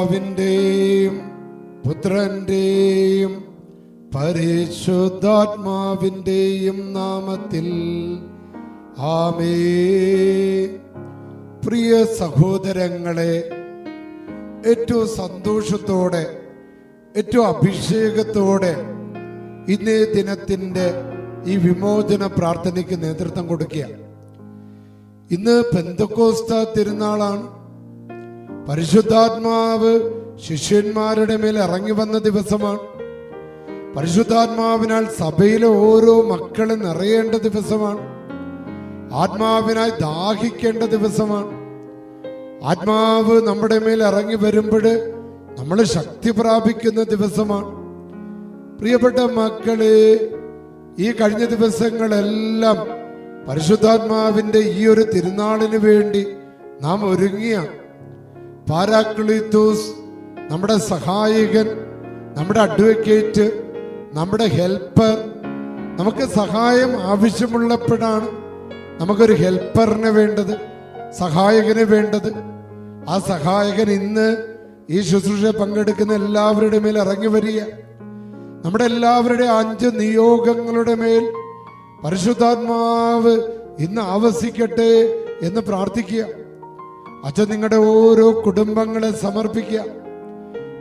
പിതാവിന്റെയും പുത്രന്റെയും പരിശുദ്ധാത്മാവിന്റെയും നാമത്തിൽ. ആമേ. പ്രിയ സഹോദരങ്ങളെ ഏറ്റവും സന്തോഷത്തോടെ ഏറ്റവും അഭിഷേകത്തോടെ ഇന്നേ ദിനത്തിന്റെ ഈ വിമോചന പ്രാർത്ഥനയ്ക്ക് നേതൃത്വം കൊടുക്കുക. ഇന്ന് പെന്തക്കോസ്ത തിരുനാളാണ്. പരിശുദ്ധാത്മാവ് ശിഷ്യന്മാരുടെ മേൽ ഇറങ്ങി വന്ന ദിവസമാണ്. പരിശുദ്ധാത്മാവിനാൽ സഭയിലെ ഓരോ മക്കളും നിറയേണ്ട ദിവസമാണ്. ആത്മാവിനായി ദാഹിക്കേണ്ട ദിവസമാണ്. ആത്മാവ് നമ്മുടെ മേൽ ഇറങ്ങി വരുമ്പോൾ നമ്മൾ ശക്തി പ്രാപിക്കുന്ന ദിവസമാണ്. പ്രിയപ്പെട്ട മക്കളെ ഈ കഴിഞ്ഞ ദിവസങ്ങളെല്ലാം പരിശുദ്ധാത്മാവിന്റെ ഈ ഒരു തിരുനാളിന് വേണ്ടി നാം ഒരുങ്ങിയ പാരാക്ലിത്തോസ് നമ്മുടെ സഹായകൻ നമ്മുടെ അഡ്വക്കേറ്റ് നമ്മുടെ ഹെൽപ്പർ. നമുക്ക് സഹായം ആവശ്യമുള്ളപ്പോഴാണ് നമുക്കൊരു ഹെൽപ്പറിന് വേണ്ടത് സഹായകന് വേണ്ടത്. ആ സഹായകൻ ഇന്ന് ഈ ശുശ്രൂഷ പങ്കെടുക്കുന്ന എല്ലാവരുടെ മേൽ ഇറങ്ങി വരിക. നമ്മുടെ എല്ലാവരുടെ അഞ്ച് നിയോഗങ്ങളുടെ മേൽ പരിശുദ്ധാത്മാവ് ഇന്ന് ആവസിക്കട്ടെ എന്ന് പ്രാർത്ഥിക്കുക. അച്ഛൻ നിങ്ങളുടെ ഓരോ കുടുംബങ്ങളെ സമർപ്പിക്കുക.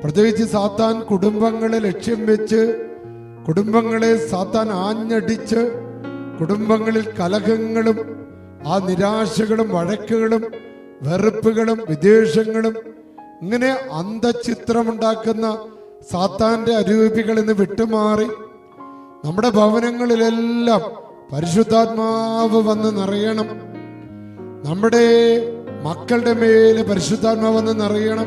പ്രത്യേകിച്ച് സാത്താൻ കുടുംബങ്ങളെ ലക്ഷ്യം വെച്ച് കുടുംബങ്ങളെ സാത്താൻ ആഞ്ഞടിച്ച് കുടുംബങ്ങളിൽ കലഹങ്ങളും ആ നിരാശകളും വഴക്കുകളും വെറുപ്പുകളും വിദ്വേഷങ്ങളും ഇങ്ങനെ അന്തചിത്രമുണ്ടാക്കുന്ന സാത്താന്റെ അരൂപികളിൽ നിന്ന് വിട്ടുമാറി. നമ്മുടെ ഭവനങ്ങളിലെല്ലാം പരിശുദ്ധാത്മാവ് വന്ന് നിറയണം. നമ്മുടെ മക്കളുടെ മേൽ പരിശുദ്ധാത്മാവ് വന്ന് നിറയണം.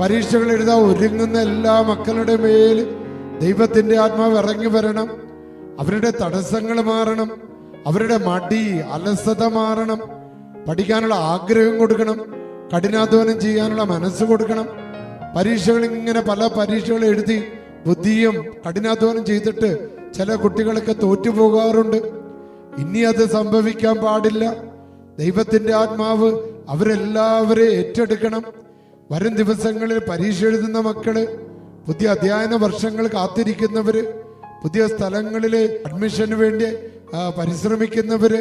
പരീക്ഷകൾ എഴുതാൻ ഒരുങ്ങുന്ന എല്ലാ മക്കളുടെ മേൽ ദൈവത്തിന്റെ ആത്മാവ് ഇറങ്ങി വരണം. അവരുടെ തടസ്സങ്ങൾ മാറണം. അവരുടെ മടി അലസത മാറണം. പഠിക്കാനുള്ള ആഗ്രഹം കൊടുക്കണം. കഠിനാധ്വാനം ചെയ്യാനുള്ള മനസ്സ് കൊടുക്കണം. പരീക്ഷകൾ ഇങ്ങനെ പല പരീക്ഷകൾ എഴുതി ബുദ്ധിയും കഠിനാധ്വാനം ചെയ്തിട്ട് ചില കുട്ടികളൊക്കെ തോറ്റുപോകാറുണ്ട്. ഇനി അത് സംഭവിക്കാൻ പാടില്ല. ദൈവത്തിന്റെ ആത്മാവ് അവരെല്ലാവരെയും ഏറ്റെടുക്കണം. വരും ദിവസങ്ങളിൽ പരീക്ഷ എഴുതുന്ന മക്കൾ പുതിയ അധ്യയന വർഷങ്ങൾ കാത്തിരിക്കുന്നവര് പുതിയ സ്ഥലങ്ങളിൽ അഡ്മിഷന് വേണ്ടി പരിശ്രമിക്കുന്നവര്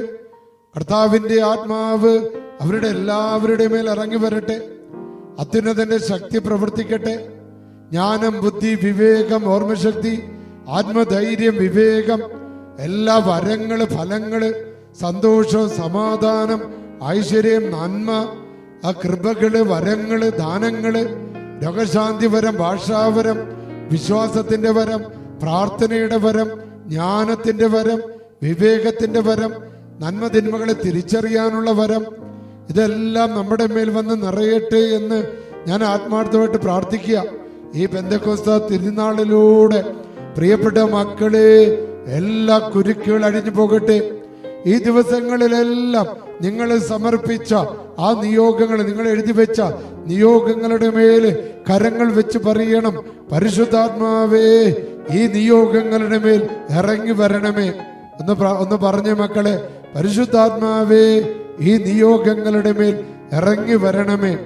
കർത്താവിന്റെ ആത്മാവ് അവരുടെ എല്ലാവരുടെയും മേൽ ഇറങ്ങി വരട്ടെ. അത്യുന്നതന്റെ ശക്തി പ്രവർത്തിക്കട്ടെ. ജ്ഞാനം ബുദ്ധി വിവേകം ഓർമ്മശക്തി ആത്മധൈര്യം വിവേകം എല്ലാ വരങ്ങൾ ഫലങ്ങൾ സന്തോഷം സമാധാനം ഐശ്വര്യം നന്മ ആ കൃപകൾ വരങ്ങൾ ദാനങ്ങൾ രോഗശാന്തി വരം ഭാഷാവരം വിശ്വാസത്തിന്റെ വരം പ്രാർത്ഥനയുടെ വരം ജ്ഞാനത്തിന്റെ വരം വിവേകത്തിന്റെ വരം നന്മ തിന്മകളെ തിരിച്ചറിയാനുള്ള വരം ഇതെല്ലാം നമ്മുടെ മേൽ വന്ന് നിറയട്ടെ എന്ന് ഞാൻ ആത്മാർത്ഥമായിട്ട് പ്രാർത്ഥിക്കുക. ഈ ബന്ധക്കോസ്ത തിരുനാളിലൂടെ പ്രിയപ്പെട്ട മക്കളെ എല്ലാ കുരുക്കുകൾ അഴിഞ്ഞു പോകട്ടെ. ഈ ദിവസങ്ങളിലെല്ലാം നിങ്ങൾ സമർപ്പിച്ച ആ നിയോഗങ്ങൾ നിങ്ങൾ എഴുതി വെച്ച നിയോഗങ്ങളുടെ മേൽ കരങ്ങൾ വെച്ച് പറയണം. പരിശുദ്ധാത്മാവേ ഈ നിയോഗങ്ങളുടെ മേൽ ഇറങ്ങി വരണമേ. ഒന്ന് ഒന്ന് പറഞ്ഞ മക്കളെ. പരിശുദ്ധാത്മാവേ ഈ നിയോഗങ്ങളുടെ മേൽ ഇറങ്ങി വരണമേ.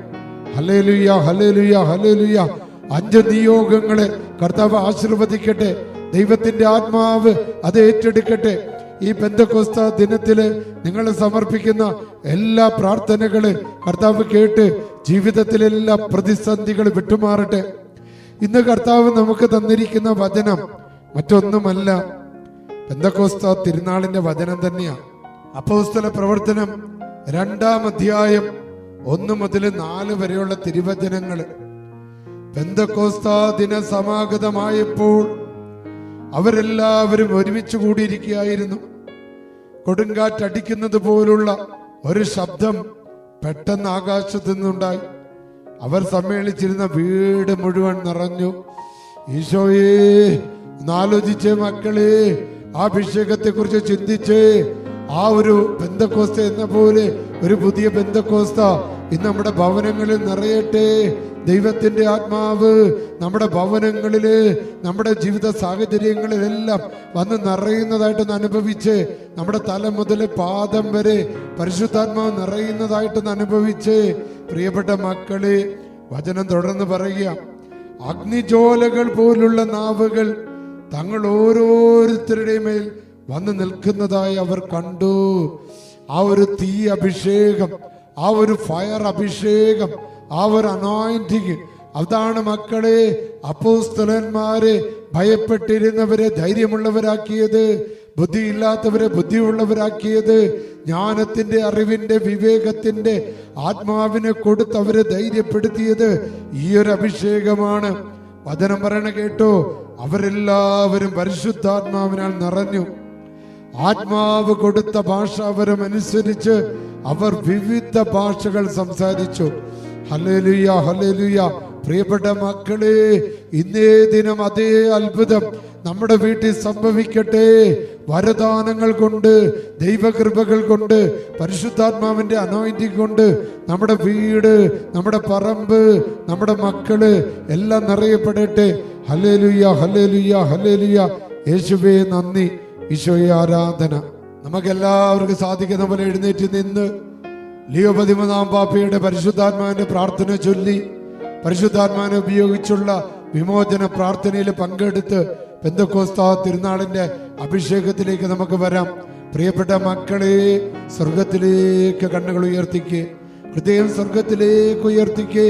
ഹലേലുയ ഹലേലുയ ഹലേലുയ അഞ്ച് നിയോഗങ്ങളെ കർത്താവ് ആശീർവദിക്കട്ടെ. ദൈവത്തിന്റെ ആത്മാവ് അത് ഏറ്റെടുക്കട്ടെ. ഈ ബന്ധക്കോസ്ത ദിനത്തിൽ നിങ്ങൾ സമർപ്പിക്കുന്ന എല്ലാ പ്രാർത്ഥനകൾ കർത്താവ് കേട്ട് ജീവിതത്തിലെല്ലാ പ്രതിസന്ധികൾ വിട്ടുമാറട്ടെ. ഇന്ന് കർത്താവ് നമുക്ക് തന്നിരിക്കുന്ന വചനം മറ്റൊന്നുമല്ല. പെന്തക്കോസ്ത തിരുനാളിന്റെ വചനം തന്നെയാണ് അപ്പോസ്തല പ്രവർത്തനം രണ്ടാം അധ്യായം ഒന്ന് മുതൽ നാല് വരെയുള്ള തിരുവചനങ്ങൾ. പെന്തക്കോസ്ത ദിന സമാഗതമായപ്പോൾ അവരെല്ലാവരും ഒരുമിച്ച് കൂടിയിരിക്കുകയായിരുന്നു. കൊടുങ്കാറ്റടിക്കുന്നത് പോലുള്ള ഒരു ശബ്ദം പെട്ടെന്ന് ആകാശത്തു നിന്നുണ്ടായി. അവർ സമ്മേളിച്ചിരുന്ന വീട് മുഴുവൻ നിറഞ്ഞു. ഈശോയേ ആലോചിച്ച് മക്കളെ ആ അഭിഷേകത്തെ കുറിച്ച് ചിന്തിച്ച്. ആ ഒരു ബന്ധക്കോസ്ത എന്ന പോലെ ഒരു പുതിയ ബന്ധക്കോസ്ത ഇന്ന് നമ്മുടെ ഭവനങ്ങളിൽ നിറയട്ടെ. ദൈവത്തിന്റെ ആത്മാവ് നമ്മുടെ ഭവനങ്ങളിൽ നമ്മുടെ ജീവിത സാഹചര്യങ്ങളിലെല്ലാം വന്ന് നിറയുന്നതായിട്ടൊന്ന് അനുഭവിച്ച് നമ്മുടെ തല മുതൽ പാദം വരെ പരിശുദ്ധാത്മാവ് നിറയുന്നതായിട്ടൊന്ന് അനുഭവിച്ച്. പ്രിയപ്പെട്ട മക്കളെ വചനം തുടർന്ന് പറയുക. അഗ്നിജോലകൾ പോലുള്ള നാവുകൾ തങ്ങൾ ഓരോരുത്തരുടെയും മേൽ വന്ന് നിൽക്കുന്നതായി അവർ കണ്ടു. ആ ഒരു തീ അഭിഷേകം ആ ഒരു ഫയർ അഭിഷേകം ആ ഒരു അനോയിന്റിങ് അതാണ് മക്കളെ അപ്പോസ്തലന്മാരെ ഭയപ്പെട്ടിരുന്നവരെ ധൈര്യമുള്ളവരാക്കിയത് ബുദ്ധിയില്ലാത്തവരെ ബുദ്ധിയുള്ളവരാക്കിയത് ജ്ഞാനത്തിന്റെ അറിവിന്റെ വിവേകത്തിന്റെ ആത്മാവിനെ കൊടുത്ത് അവരെ ധൈര്യപ്പെടുത്തിയത് ഈ ഒരു അഭിഷേകമാണ്. വചനം പറയണ കേട്ടോ അവരെല്ലാവരും പരിശുദ്ധാത്മാവിനാൽ നിറഞ്ഞു. ആത്മാവ് കൊടുത്ത ഭാഷ അവരും അനുസരിച്ച് അവർ വിവിധ ഭാഷകൾ സംസാരിച്ചു. ഹലേലുയ ഹലേലുയ പ്രിയപ്പെട്ട മക്കളെ ഇന്നേ ദിനം അതേ അത്ഭുതം നമ്മുടെ വീട്ടിൽ സംഭവിക്കട്ടെ. വരദാനങ്ങൾ കൊണ്ട് ദൈവകൃപകൾ കൊണ്ട് പരിശുദ്ധാത്മാവിന്റെ അനോയിന്റിങ് കൊണ്ട് നമ്മുടെ വീട് നമ്മുടെ പറമ്പ് നമ്മുടെ മക്കൾ എല്ലാം നിറയപ്പെടട്ടെ. ഹലേലുയ ഹലേലുയ ഹലേലുയ യേശുവേ നന്ദി. ഈശോയെ ആരാധന. നമുക്കെല്ലാവർക്കും സാധിക്കുന്ന പോലെ എഴുന്നേറ്റ് നിന്ന് ലിയോ പതിമൂന്നാം പാപ്പയുടെ പരിശുദ്ധാത്മാവിന്റെ പ്രാർത്ഥന ചൊല്ലി പരിശുദ്ധാത്മാവിനെ ഉപയോഗിച്ചുള്ള വിമോചന പ്രാർത്ഥനയിൽ പങ്കെടുത്ത് പെന്തക്കോസ്ത തിരുനാളിന്റെ അഭിഷേകത്തിലേക്ക് നമുക്ക് വരാം. പ്രിയപ്പെട്ട മക്കളെ സ്വർഗത്തിലേക്ക് കണ്ണുകൾ ഉയർത്തിക്ക്. ഹൃദയം സ്വർഗത്തിലേക്ക് ഉയർത്തിക്ക്.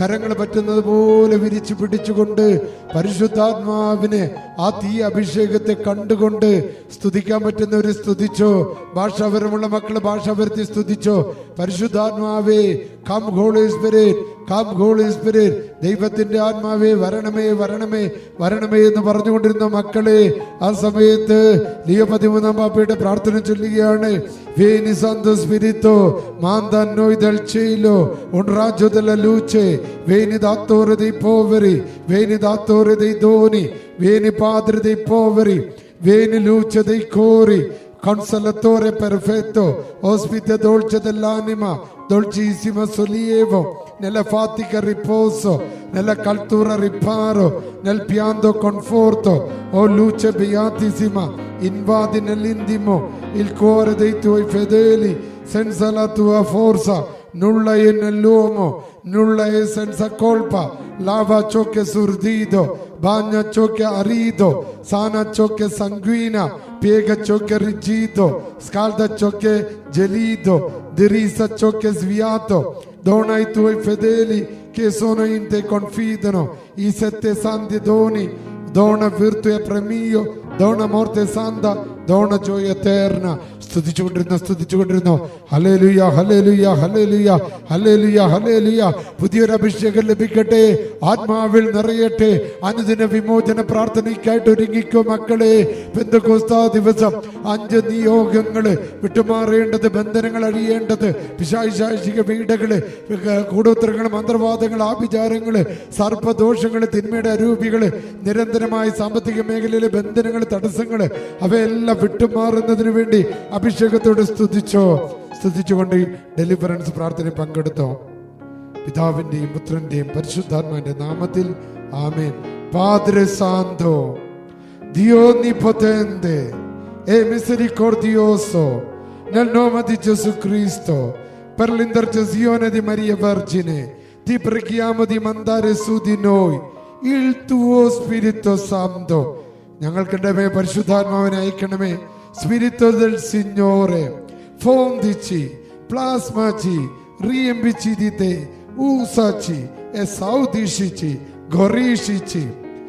കരങ്ങൾ പറ്റുന്നത് പോലെ വിരിച്ചു പിടിച്ചുകൊണ്ട് പരിശുദ്ധാത്മാവിനെ ആ തീ അഭിഷേകത്തെ കണ്ടുകൊണ്ട് സ്തുതിക്കാൻ പറ്റുന്നവര് സ്തുതിച്ചോ. ഭാഷാപരമുള്ള മക്കൾ ഭാഷാപരത്തി സ്തുതിച്ചോ. പരിശുദ്ധാത്മാവേ come holy spirit come holy spirit ദൈവത്തിന്റെ ആത്മാവേ വരണമേ വരണമേ വരണമേ എന്ന് പറഞ്ഞുകൊണ്ടിരുന്ന മക്കളെ ആ സമയത്ത് ലിയോ പതിമൂന്നാം പാപ്പയുടെ പ്രാർത്ഥന ചൊല്ലുകയാണ്. Vieni Santo Spirito, manda a noi del cielo un vieni datore dei poveri, vieni datore dei doni, vieni padre dei poveri, vieni luce dei cori, consolatore perfetto, ospite dolce dell'anima, dolcissimo sollievo, nella fatica riposo, nella caltura riparo, nel pianto conforto, o luce beatissima, invadi nell'intimo il cuore dei tuoi fedeli, senza la tua forza, nulla è nell'uomo, nulla è senza colpa, lava ciò che è sordito, bagna ciò che è arido, sana ciò che sanguina, piega ciò che è rigito, scalda ciò che è gelito, dirisa ciò che è sviato, dona ai tuoi fedeli che sono in te confidano i sette santi doni, dona virtù e premio, dona morte santa, dona gioia eterna. സ്തുതിച്ചുകൊണ്ടിരുന്ന സ്തുതിച്ചുകൊണ്ടിരുന്നു. ഹലേലുയ ഹലേലുയ ഹലേലുയ ഹലേലുയ ഹലേലുയ പുതിയൊരു അഭിഷേകം ലഭിക്കട്ടെ. ആത്മാവിൽ നിറയട്ടെ. അനുദിന വിമോചന പ്രാർത്ഥനയ്ക്കായിട്ട് ഒരുങ്ങിക്കോ മക്കളെ. പെന്തകോസ്താ ദിവസം അഞ്ച് നിയോഗങ്ങൾ. വിട്ടുമാറേണ്ടത് ബന്ധനങ്ങൾ അഴിയേണ്ടത് പിശാശാശിക വീടുകൾ കൂടോത്രങ്ങൾ മന്ത്രവാദങ്ങൾ ആഭിചാരങ്ങൾ സർപ്പദോഷങ്ങൾ തിന്മയുടെ അരൂപികൾ നിരന്തരമായ സാമ്പത്തിക മേഖലയിലെ ബന്ധനങ്ങൾ തടസ്സങ്ങൾ അവയെല്ലാം വിട്ടുമാറുന്നതിന് വേണ്ടി അഭിഷേകത്തോട് സ്തുതിച്ചോ സ്തുതിച്ചുകൊണ്ട് ഡെലിവറൻസ് പ്രാർത്ഥന പങ്കെടുത്തോ പിതാവിന്റെയും പുത്രന്റെയും പരിശുദ്ധാത്മാന്റെ നാമത്തിൽ ആമേൻ പാദ്ര സാന്തോ ദിയോ Onnipotente e misericordioso, nel nome di Gesù Cristo, per l'intercessione di Maria Vergine, ti preghiamo di mandare su di noi il tuo Spirito Santo. ഞങ്ങൾക്കിടെ മേ പരിശുദ്ധാത്മാവിനെ അയക്കണമേ Spirito del Signore, fondici, plasmaci, riempici di te, usaci, esaudiscici, goriscici.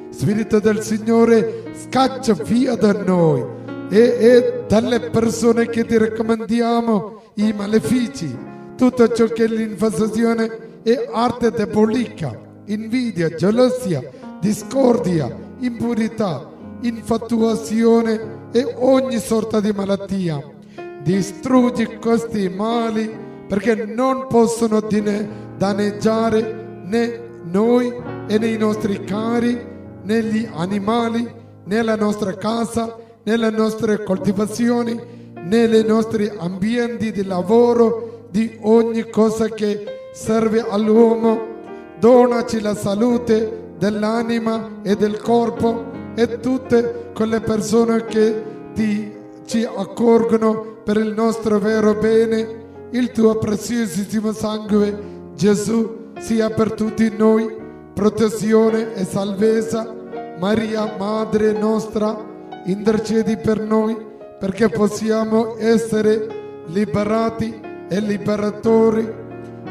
Spirito del Signore, scaccia via da noi e, e dalle persone che ti raccomandiamo i malefici, tutto ciò che è l'infestazione è arte diabolica, invidia, gelosia, discordia, impurità, infatuazione, e ogni sorta di malattia. Distruggi questi mali perché non possono danneggiare né noi e nei nostri cari, né gli animali, né la nostra casa, né le nostre coltivazioni, né i nostri ambienti di lavoro, di ogni cosa che serve all'uomo. Donaci la salute dell'anima e del corpo e tutte quelle persone che ti, ci accorgono per il nostro vero bene, il tuo preziosissimo sangue, Gesù, sia per tutti noi protezione e salvezza. Maria, Madre nostra, intercedi per noi perché possiamo essere liberati e liberatori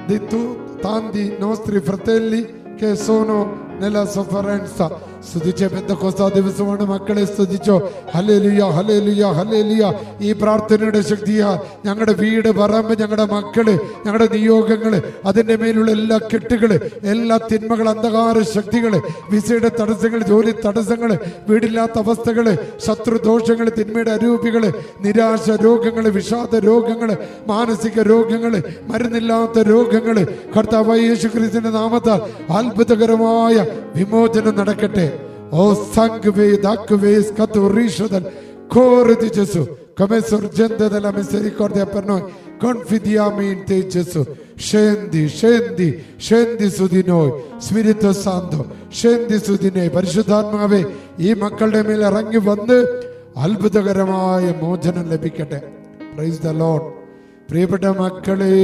di tu- tanti nostri fratelli che sono nella sofferenza. സ്തുതിച്ച കോസ്താ ദിവസമാണ് മക്കളെ സ്തുതിച്ചോ. Hallelujah hallelujah hallelujah ഈ പ്രാർത്ഥനയുടെ ശക്തിയാ ഞങ്ങളുടെ വീട് പറമ്പ് ഞങ്ങളുടെ മക്കൾ ഞങ്ങളുടെ നിയോഗങ്ങൾ അതിന്റെ മേലുള്ള എല്ലാ കെട്ടുകൾ എല്ലാ തിന്മകൾ അന്ധകാര ശക്തികൾ വിസയുടെ തടസ്സങ്ങൾ ജോലി തടസ്സങ്ങൾ വീടില്ലാത്ത അവസ്ഥകൾ ശത്രുദോഷങ്ങൾ തിന്മയുടെ അരൂപികൾ നിരാശ രോഗങ്ങൾ വിഷാദ രോഗങ്ങൾ മാനസിക രോഗങ്ങൾ മരുന്നില്ലാത്ത രോഗങ്ങൾ. കർത്താവ് യേശു ക്രിസ്തുവിന്റെ നാമത്താൽ അത്ഭുതകരമായ വിമോചനം നടക്കട്ടെ. Corre Gesù come sorgente della misericordia per noi confidiamo in te Gesù scendi scendi scendi su di noi Spirito Santo scendi su di noi പരിശുദ്ധാത്മാവേ ഈ മക്കളുടെ മേൽ ഇറങ്ങി വന്ന് അത്ഭുതകരമായ മോചനം ലഭിക്കട്ടെ പ്രൈസ് ദ ലോഡ് പ്രിയപ്പെട്ട മക്കളെ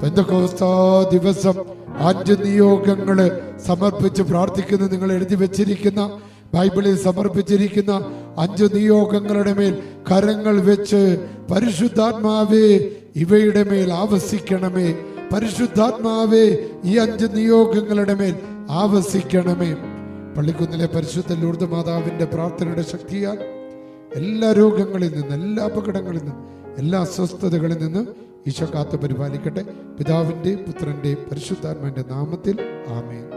പെന്തക്കോസ്താ ദിവസം അഞ്ച് നിയോഗങ്ങൾ സമർപ്പിച്ച് പ്രാർത്ഥിക്കുന്ന. നിങ്ങൾ എഴുതി വെച്ചിരിക്കുന്ന ബൈബിളിൽ സമർപ്പിച്ചിരിക്കുന്ന അഞ്ച് നിയോഗങ്ങളുടെ മേൽ കരങ്ങൾ വെച്ച് പരിശുദ്ധാത്മാവേ ഇവയുടെ മേൽ ആവസിക്കണമേ. പരിശുദ്ധാത്മാവേ ഈ അഞ്ച് നിയോഗങ്ങളുടെ മേൽ ആവസിക്കണമേ. പള്ളിക്കുന്നിലെ പരിശുദ്ധ ലൂർദ് മാതാവിന്റെ പ്രാർത്ഥനയുടെ ശക്തിയാൽ എല്ലാ രോഗങ്ങളിൽ നിന്ന് എല്ലാ അപകടങ്ങളിൽ നിന്ന് എല്ലാ അസ്വസ്ഥതകളിൽ നിന്ന് ഈശോ കാത്തു പരിപാലിക്കട്ടെ. പിതാവിന്റെയും പുത്രന്റെയും പരിശുദ്ധാത്മാന്റെ നാമത്തിൽ ആമേൻ.